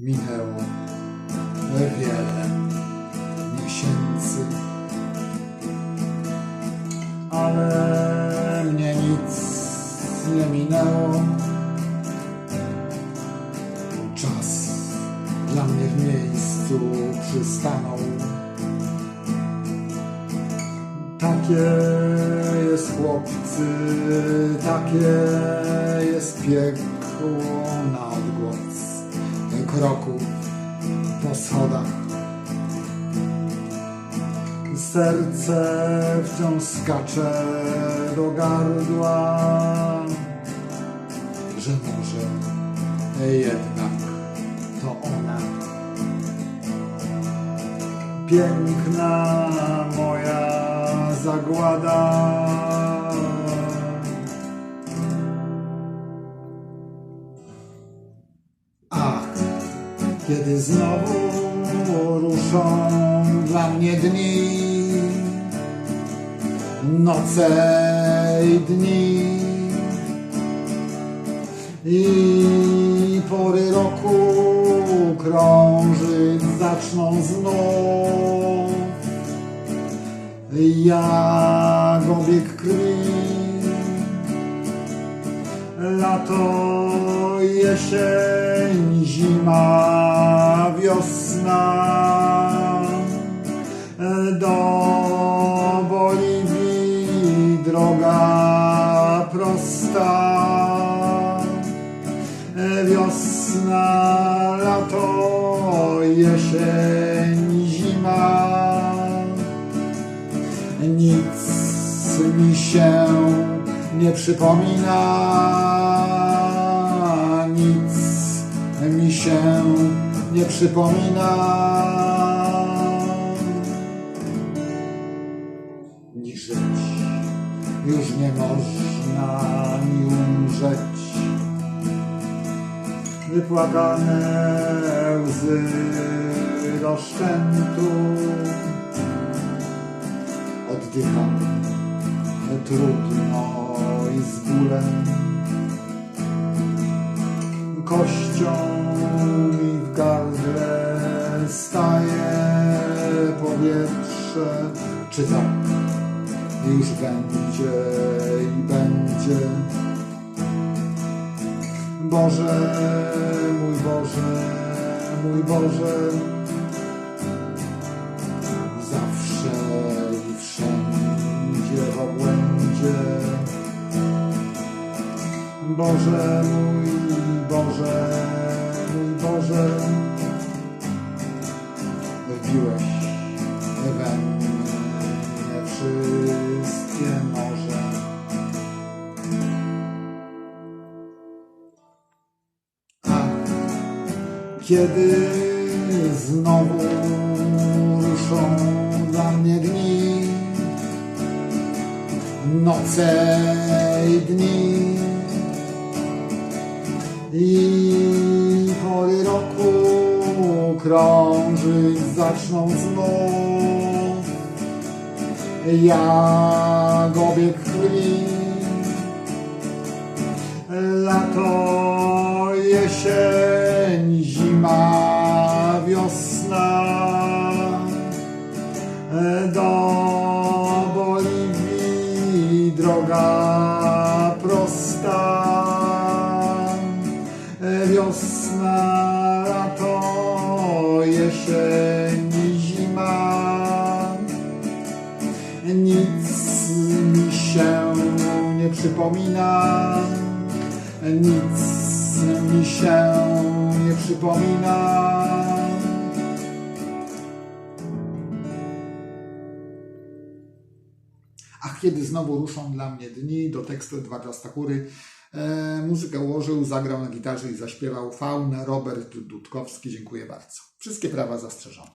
Minęło wiele miesięcy, ale mnie nic nie minęło. Czas dla mnie w miejscu przystanął. Takie jest chłopcy, takie jest piekło na odgłos kroków po schodach. Serce wciąż skacze do gardła, że może jednak to ona. Piękna moja zagłada. Kiedy znowu ruszą dla mnie dni, noce i dni. I pory roku krążyć zaczną znów. Jak obieg krwi lato, jesień, zima, wiosna. Do Boliwii droga prosta. Wiosna, lato, jesień, zima. Nic mi się nie przypomina, mi się nie przypomina. Ni żyć już nie można, ni umrzeć. Wypłakane łzy rozszczętu oddycham trudno i z bólem. Kością mi w gardle staje powietrze. Czy tak już będzie i będzie? Boże, mój Boże, mój Boże, zawsze i wszędzie w obłędzie. Boże mój, Boże, kiedy znowu ruszą dla mnie dni, noce i dni. I pory roku krążyć zaczną znów jak obieg krwi. Lato, jesień, zima, wiosna do Boliwii droga prosta. Wiosna, lato, jesień, zima. Nic mi się nie przypomina, nic mi się nie przypomina. Ach, kiedy znowu ruszą dla mnie dni, do tekstu Edwarda Stachury. E, muzykę ułożył, zagrał na gitarze i zaśpiewał Faun Robert Dudkowski. Dziękuję bardzo. Wszystkie prawa zastrzeżone.